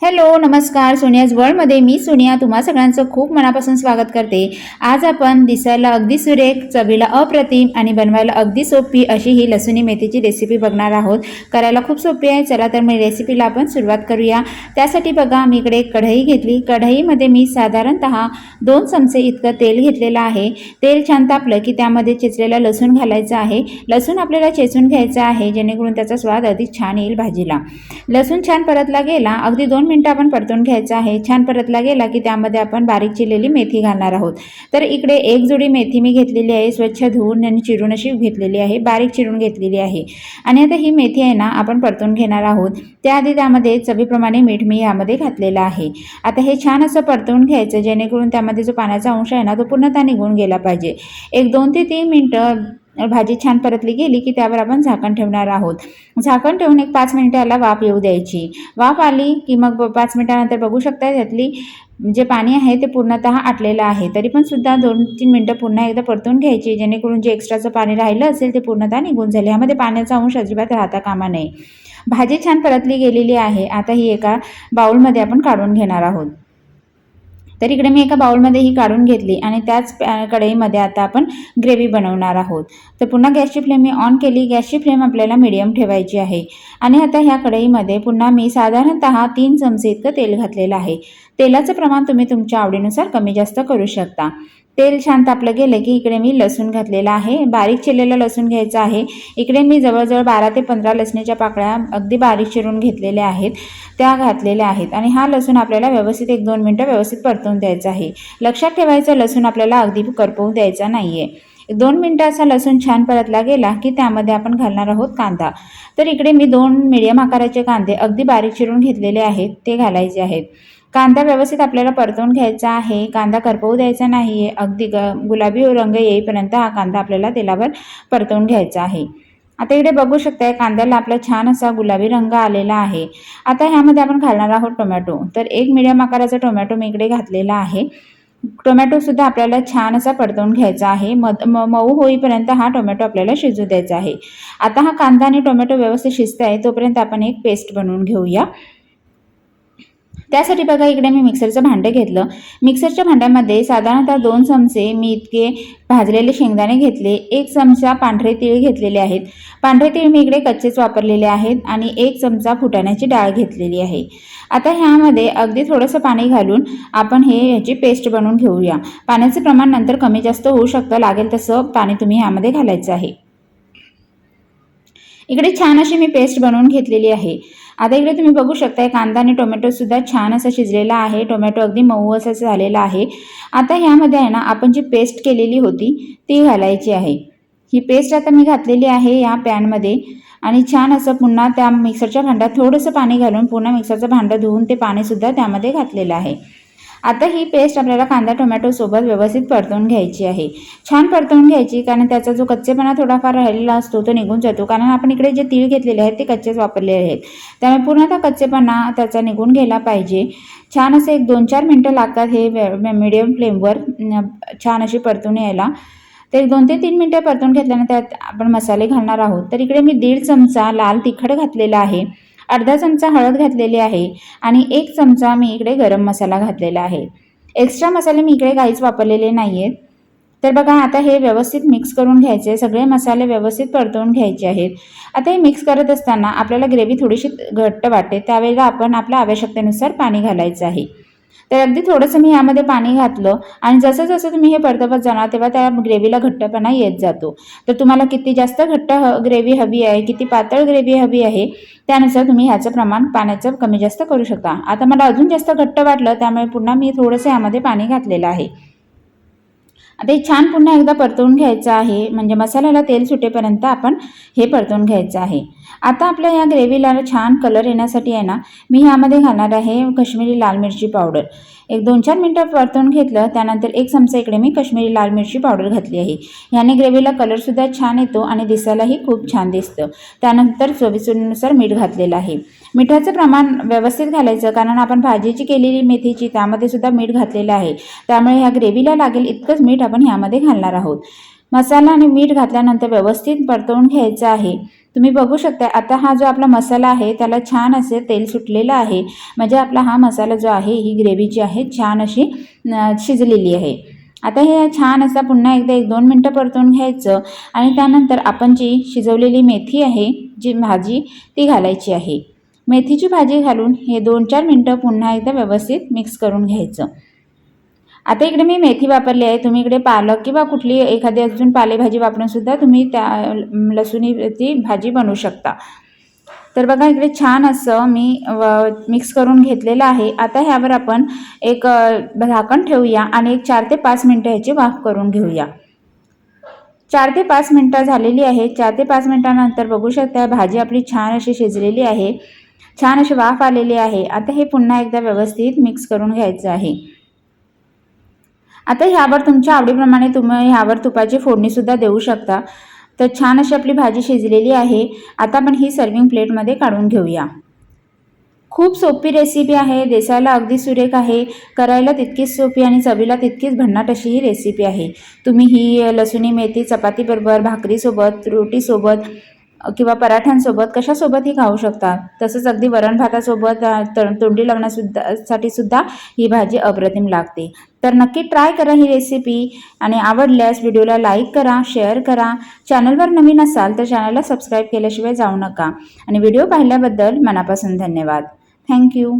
Hello नमस्कार. सोनियाज वर्ल्डमध्ये मी सोनिया तुम्हा सगळ्यांचं खूप मनापासून स्वागत करते. आज आपण दिसायला अगदी सुरेख चवीला अप्रतिम आणि बनवायला अगदी सोपी अशी ही लसुणी मेथीची रेसिपी बघणार आहोत. करायला खूप सोपी आहे. चला तर मी रेसिपीला आपण सुरुवात करूया. त्यासाठी बघा मी इकडे कढई घेतली. कढईमध्ये मी साधारणतः दोन चमचे इतकं तेल घेतलेलं आहे. तेल छान तापलं की त्यामध्ये चेचलेलं लसूण घालायचं आहे. लसूण आपल्याला चेचून घ्यायचं आहे जेणेकरून त्याचा स्वाद अधिक छान येईल भाजीला. लसूण छान परतला गेला. अगदी दोन मिनटं आपण परतून घ्यायचा आहे. छान परतला गेला की त्यामध्ये आपण बारीक चिरलेली मेथी घालणार आहोत. तर इकडे एक जोडी मेथी मी घेतलेली आहे स्वच्छ धुवून आणि चिरून अशी घेतलेली आहे बारीक चिरून घेतलेली आहे. आणि आता ही मेथी आहे ना आपण परतून घेणार आहोत. त्याआधी त्यामध्ये चवीप्रमाणे मीठ मी यामध्ये घातलेलं आहे. आता हे छान असं परतून घ्यायचं जेणेकरून त्यामध्ये जो पाण्याचा अंश आहे ना तो पूर्णतः निघून गेला पाहिजे. एक दोन ते तीन मिनटं भाजी छान परतली गेली की त्यावर आपण झाकण ठेवणार आहोत. झाकण ठेवून एक पाच मिनिटाला वाफ येऊ द्यायची. वाफ आली की मग पाच मिनिटानंतर बघू शकता त्यातली जे पाणी आहे ते पूर्णतः आटलेलं आहे. तरी पण सुद्धा दोन तीन मिनटं पुन्हा एकदा परतून घ्यायची जेणेकरून जे एक्स्ट्राचं पाणी राहिलं असेल ते पूर्णतः निघून जाईल. ह्यामध्ये पाण्याचा अंश अजिबात राहता कामा नये. भाजी छान परतली गेलेली आहे. आता ही एका बाउलमध्ये आपण काढून घेणार आहोत. तर इकडे मी एका बाउलमध्ये ही काढून घेतली आणि त्याच कढईमध्ये आता आपण ग्रेव्ही बनवणार आहोत. तर पुन्हा गॅसची फ्लेम मी ऑन केली. गॅसची फ्लेम आपल्याला मिडियम ठेवायची आहे. आणि आता ह्या कढईमध्ये पुन्हा मी साधारणतः तीन चमचे इतकं तेल घातलेलं आहे. तेलाचं प्रमाण तुम्ही तुमच्या आवडीनुसार कमी जास्त करू शकता. तेल शांत आपलं गेलं की इकडे मी लसूण घातलेला आहे. बारीक चिरलेलं लसूण घ्यायचं आहे. इकडे मी जवळजवळ बारा ते पंधरा लसणीच्या पाकळ्या अगदी बारीक चिरून घेतलेल्या आहेत. त्या घातलेल्या आहेत आणि हा लसूण आपल्याला व्यवस्थित एक दोन मिनटं व्यवस्थित परतवून द्यायचा आहे. लक्षात ठेवायचं लसूण आपल्याला अगदी करपवून द्यायचा नाही आहे दोन मिनटं असा लसूण छान परतला गेला की त्यामध्ये आपण घालणार आहोत कांदा. तर इकडे मी दोन मिडियम आकाराचे कांदे अगदी बारीक चिरून घेतलेले आहेत ते घालायचे आहेत. कांदा व्यवस्थित आपल्याला परतवून घ्यायचा आहे. कांदा करपवू द्यायचा नाही आहे अगदी ग गुलाबी रंग येईपर्यंत हा कांदा आपल्याला तेलावर परतवून घ्यायचा आहे. आता इकडे बघू शकताय कांद्याला आपला छान असा गुलाबी रंग आलेला आहे. आता ह्यामध्ये आपण घालणार आहोत टोमॅटो. तर एक मिडियम आकाराचा टोमॅटो मी इकडे घातलेला आहे. टोमॅटोसुद्धा आपल्याला छान असा परतवून घ्यायचा आहे. मध म मऊ होईपर्यंत हा टोमॅटो आपल्याला शिजू द्यायचा आहे. आता हा कांदा आणि टोमॅटो व्यवस्थित शिजत आहे तोपर्यंत आपण एक पेस्ट बनवून घेऊया. त्यासाठी बघा इकडे मी मिक्सरचं भांडं घेतलं. मिक्सरच्या भांड्यामध्ये साधारणतः दोन चमचे मी इतके भाजलेले शेंगदाणे घेतले एक चमचा पांढरे तीळ घेतलेले आहेत. पांढरे तीळ मी इकडे कच्चेच वापरलेले आहेत आणि एक चमचा फुटाण्याची डाळ घेतलेली आहे. आता ह्यामध्ये अगदी थोडंसं पाणी घालून आपण हे ह्याची पेस्ट बनवून घेऊया. पाण्याचं प्रमाण नंतर कमी जास्त होऊ शकतं लागेल तसं पाणी तुम्ही ह्यामध्ये घालायचं आहे. इकडे छान अशी मी पेस्ट बनवून घेतलेली आहे. आता इकडे तुम्ही बघू शकताय कांदा आणि टोमॅटो सुद्धा छान असा शिजलेला आहे. टोमॅटो अगदी मऊ असं झालेला आहे. आता ह्यामध्ये आहे ना आपण जी पेस्ट केलेली होती ती घालायची आहे. ही पेस्ट आता मी घातलेली आहे या पॅनमध्ये आणि छान असं पुन्हा त्या मिक्सरच्या भांड्यात थोडंसं पाणी घालून पुन्हा मिक्सरचं भांडं धुवून ते पाणीसुद्धा त्यामध्ये घातलेलं आहे. आता ही पेस्ट आपल्याला कांदा टोमॅटोसोबत व्यवस्थित परतवून घ्यायची आहे. छान परतवून घ्यायची कारण त्याचा जो कच्चेपणा थोडाफार राहिलेला असतो तो निघून जातो. कारण आपण इकडे जे तीळ घेतलेले आहेत ते कच्चेच वापरलेले आहेत. त्यामुळे पूर्णतः कच्चेपणा त्याचा निघून गेला पाहिजे. छान असे एक दोन चार मिनटं लागतात हे मिडियम फ्लेमवर छान अशी परतून यायला. तर एक दोन ते तीन मिनटं परतून घेतल्यानंतर त्यात आपण मसाले घालणार आहोत. तर इकडे मी दीड चमचा लाल तिखट घातलेला आहे. अर्धा चमचा हळद घातलेली आहे आणि एक चमचा मी इकडे गरम मसाला घातलेला आहे. एक्स्ट्रा मसाले मी इकडे काहीच वापरलेले नाही आहेत तर बघा आता हे व्यवस्थित मिक्स करून घ्यायचे सगळे मसाले व्यवस्थित परतवून घ्यायचे आहेत. आता हे मिक्स करत असताना आपल्याला ग्रेव्ही थोडीशी घट्ट वाटते त्यावेळेला आपण आपल्या आवश्यकतेनुसार पाणी घालायचं आहे. तर अगदी थोडंसं मी यामध्ये पाणी घातलं आणि जसं जसं तुम्ही हे परतपत जाणार तेव्हा त्या ग्रेव्हीला घट्टपणा येत जातो. तर तुम्हाला किती जास्त घट्ट ह ग्रेव्ही हवी आहे किती पातळ ग्रेव्ही हवी आहे त्यानुसार तुम्ही ह्याचं प्रमाण पाण्याचं कमी जास्त करू शकता. आता मला अजून जास्त घट्ट वाटलं त्यामुळे पुन्हा मी थोडंसं यामध्ये पाणी घातलेलं आहे. आता हे छान पुन्हा एकदा परतवून घ्यायचं आहे. म्हणजे मसाल्याला तेल सुटेपर्यंत आपण हे परतवून घ्यायचं आहे. आता आपल्या या ग्रेव्हीला छान कलर येण्यासाठी आहे ना मी ह्यामध्ये घालणार आहे कश्मीरी लाल मिरची पावडर एक दोन चार मिनटं परतून घेतलं त्यानंतर एक चमचा इकडे मी कश्मीरी लाल मिरची पावडर घातली आहे. ह्याने ग्रेव्हीला कलरसुद्धा छान येतो आणि दिसायलाही खूप छान दिसतं. त्यानंतर चवीनुसार मीठ घातलेलं आहे. मिठाचं प्रमाण व्यवस्थित घालायचं कारण आपण भाजीची केलेली मेथीची त्यामध्ये सुद्धा मीठ घातलेलं आहे. त्यामुळे ह्या ग्रेव्हीला लागेल इतकंच मीठ आपण ह्यामध्ये घालणार आहोत. मसाला आणि मीठ घातल्यानंतर व्यवस्थित परतवून घ्यायचं आहे. तुम्ही बघू शकता आता हा जो आपला मसाला आहे त्याला छान असे तेल सुटलेलं आहे. म्हणजे आपला हा मसाला जो आहे ही ग्रेव्ही जी आहे छान अशी शिजलेली आहे. आता हे छान असा पुन्हा एकदा एक दोन मिनटं परतून घ्यायचं आणि त्यानंतर आपण जी शिजवलेली मेथी आहे जी भाजी ती घालायची आहे. मेथीची भाजी घालून हे दोन चार मिनटं पुन्हा एकदा व्यवस्थित मिक्स करून घ्यायचं. आता इकडे मी मेथी वापरली आहे. तुम्ही इकडे पालक किंवा कुठली एखादी अजून पालेभाजी वापरून सुद्धा तुम्ही त्या लसुणीची भाजी बनवू शकता. तर बघा इकडे छान असं मी मिक्स करून घेतलेलं आहे. आता ह्यावर आपण एक झाकण ठेवूया आणि एक चार ते पाच मिनटं ह्याची वाफ करून घेऊया. चार ते पाच मिनटं झालेली आहे. चार ते पाच मिनटानंतर बघू शकता भाजी आपली छान अशी शिजलेली आहे. छान अशी वाफ आलेली आहे. आता हे पुन्हा एकदा व्यवस्थित मिक्स करून घ्यायचं आहे. आता ह्यावर तुमच्या आवडीप्रमाणे तुम्ही ह्यावर तुपाची फोडणीसुद्धा देऊ शकता. तर छान अशी आपली भाजी शिजलेली आहे. आता आपण ही सर्विंग प्लेटमध्ये काढून घेऊया. खूप सोपी रेसिपी आहे. दिसायला अगदी सुरेख आहे. करायला तितकीच सोपी आणि चवीला तितकीच भन्नाट अशी ही रेसिपी आहे. तुम्ही ही लसुणी मेथी चपातीबरोबर भाकरीसोबत रोटीसोबत किंवा पराठ्यांसोबत कशासोबतही खाऊ शकता तसंच अगदी वरण भातासोबत तोंडी लावण्यासुद्धा साठी सुद्धा ही भाजी अप्रतिम लागते. तर नक्की ट्राय करा ही रेसिपी आणि आवडल्यास व्हिडिओला लाईक करा शेअर करा. चॅनलवर नवीन असाल तर चॅनलला सबस्क्राईब केल्याशिवाय जाऊ नका. आणि व्हिडिओ पाहिल्याबद्दल मनापासून धन्यवाद. थँक्यू